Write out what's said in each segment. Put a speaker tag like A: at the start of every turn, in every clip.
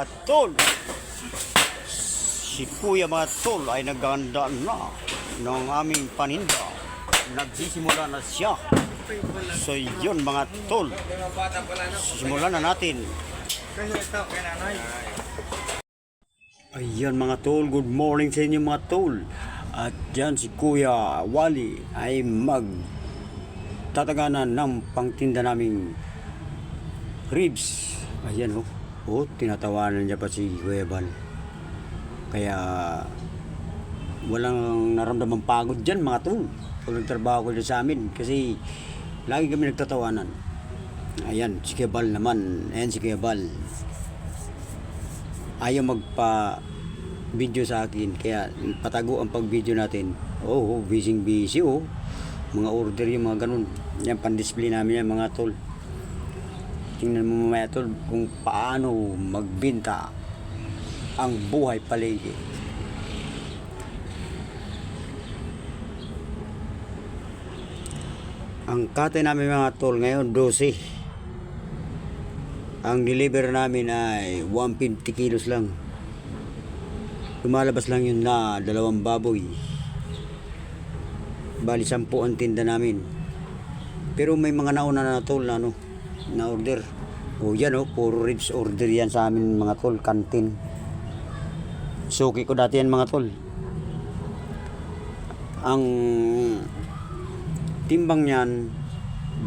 A: mga tol. Si Kuya mga tol ay naganda na ng aming paninda. Nagsisimula na siya. So yun mga tol. Simulan na natin. Ayan mga tol, good morning sa inyo mga tol. At dyan si Kuya Wally ay mag tataganan ng pangtinda naming ribs. Ayan oh. Oh, tinatawanan niya pa si Kuya. Kaya walang naramdaman pagod dyan mga tol. Kung nagtrabaho ko dyan sa amin kasi lagi kami nagtatawanan. Ayan, si Kuya Bal naman. Ayan si Kuya Bal ayaw magpa video sa akin kaya patago ang pag video natin oh, oh busy busy oh mga order yung mga ganun yan pan display namin yan mga tol tingnan mo mamaya tol kung paano magbenta ang buhay palengke ang kate namin mga tol ngayon 12 ang deliver namin ay 150 kilos lang. Lumalabas lang yun na dalawang baboy. Bali, sampu ang tinda namin. Pero may mga nauna na tol na ano, na order. O yan o, puro ribs order yan sa amin mga tol, kantin. Suki ko dati yan mga tol. Ang timbang niyan,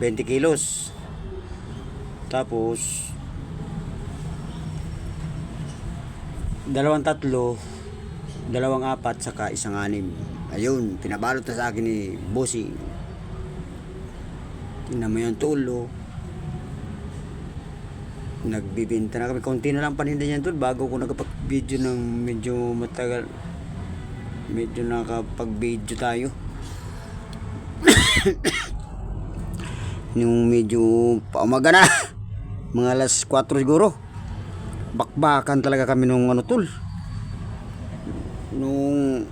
A: 20 kilos. Tapos, dalawang tatlo, dalawang apat, saka isang anim. Ayun, pinabalot na sa akin ni Bossing. Tingnan mo yung tulo. Nagbibinta na kami. Konti na lang paninda niyan tol bago ko nakapag-video ng medyo matagal. Medyo nakapag-video tayo. Yung medyo paumaga na. Mga alas 4 siguro bakbakan talaga kami nung ano tol nung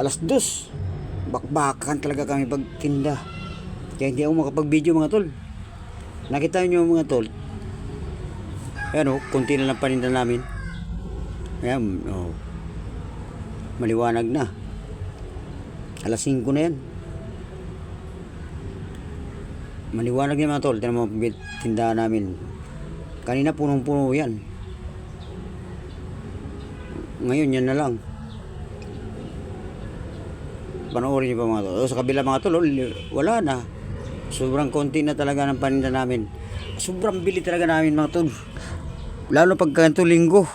A: alas dos bakbakan talaga kami pagtinda kaya hindi ako makapag video mga tol nakita nyo mga tol? Ayan o konti na lang paninda namin. Ayan o maliwanag na. Alas 5 na yan. Maliwanag yan mga tol. Tinan mo tindahan namin. Kanina punong puno yan. Ngayon yan na lang. Panoorin nyo pa mga tol. O, sa kabila mga tol oh, wala na sobrang konti na talaga ng paninda namin sobrang bili talaga namin mga tol lalo pag ganito linggo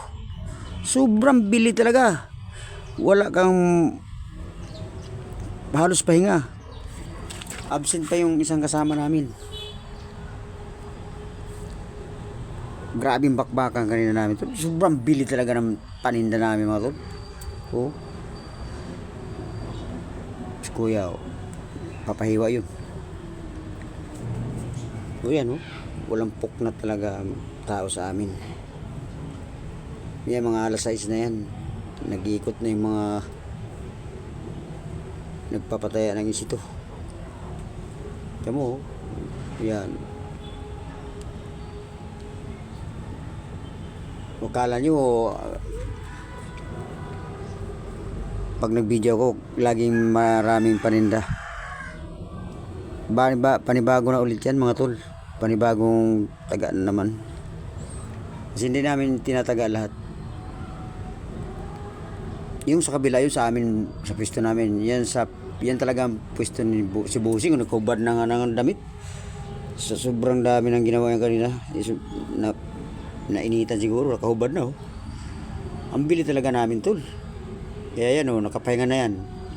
A: sobrang bili talaga wala kang halos pahinga absent pa yung isang kasama namin. Grabe yung bakbakan kanina namin. Tol. Sobrang bili talaga ng paninda namin mga tol. Oh. Si kuya, oh. papahiwa yun. O yan, oh. Walang pok na talaga tao sa amin. Yan, mga alas 6 na yan. Nag-iikot na yung mga nagpapataya ng isito. Tiyan mo, oh. yan. O kala nyo, ah, pag nag-video ko, laging maraming paninda. Ba, ba, panibago na ulit yan mga tol. Panibagong taga na naman. Kasi hindi namin tinataga lahat. Yung sa kabila, yung sa amin, sa pwesto namin, yan sa yan talaga ang pwesto ni Bu- si Busing nagkubad na nga ng damit sa sobrang dami ng ginawa niya kanina is- na nainitan siguro nakahubad na oh ang bili talaga namin tol kaya yan oh nakapahinga na yan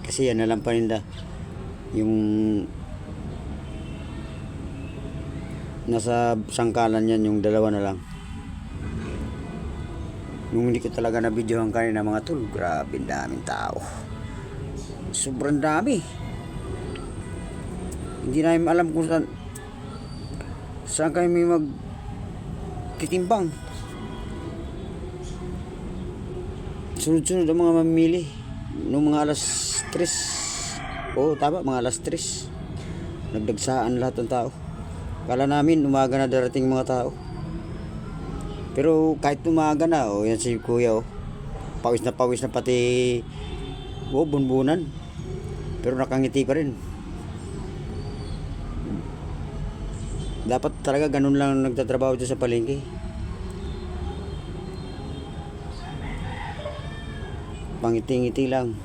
A: kasi yan na lang paninda yung nasa sangkalan yan yung dalawa na lang. Yung hindi ko talaga na videohan kanina mga tol grabe ang daming tao. Sobrang dami. Hindi namin alam kung saan saan kami mag titimbang sunod-sunod ang mga mamimili noong mga alas 3 oo tama mga alas 3 nagdagsaan lahat ng tao kala namin umaga na darating mga tao Pero kahit umaga na, oh, yan si kuya, oh. Pawis na pawis na pati, oh, bunbunan. Pero nakangiti pa rin. Dapat talaga ganun lang nagtatrabaho dyan sa palengke. Pangiti-ngiti lang.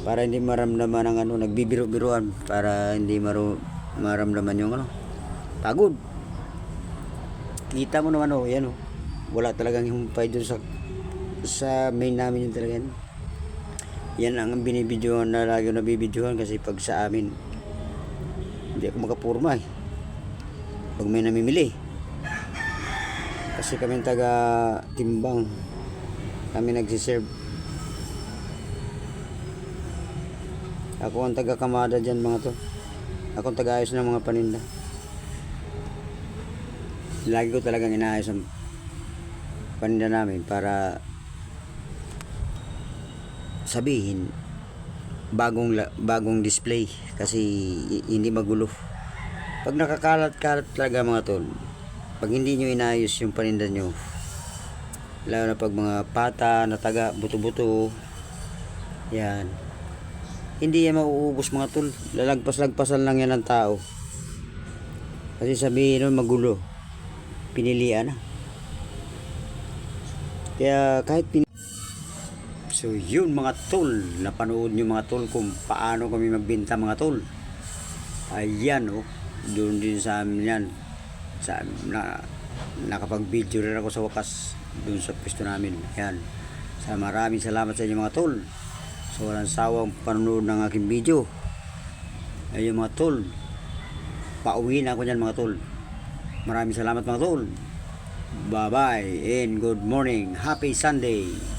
A: Para hindi maramdaman ang ano, nagbibiro-biruan. Para hindi maru maramdaman yung ano, pagod. Kita mo naman oh, yan oh. Wala talagang humpay doon sa sa main namin yung talaga yan. Yan ang binibidyohan na lagi na bibidyohan kasi pag sa amin hindi ako makapurma eh. Pag may namimili. Kasi kami taga timbang. Kami nagsiserve. Ako ang taga kamada dyan mga to. Ako ang taga-ayos ng mga paninda. Lagi ko talagang inaayos ang paninda namin para sabihin bagong bagong display kasi hindi magulo. Pag nakakalat-kalat talaga mga tol, pag hindi nyo inayos yung paninda nyo, lalo na pag mga pata, nataga, buto-buto, yan. Hindi yan mauubos mga tol. Lalagpas-lagpasan lang yan ng tao. Kasi sabihin nun magulo. Pinilian na. Kaya kahit pin So yun mga tol, napanood nyo mga tol kung paano kami magbenta mga tol. Ayan oh, doon din sa amin yan. Sa, na, nakapag-video rin ako sa wakas doon sa pwesto namin. Ayan. Sa maraming salamat sa inyo mga tol. Sa walang sawang panonood ng aking video. Ayun mga tol. Pauwi na ako dyan mga tol. Maraming salamat mga tol. Bye-bye and good morning. Happy Sunday.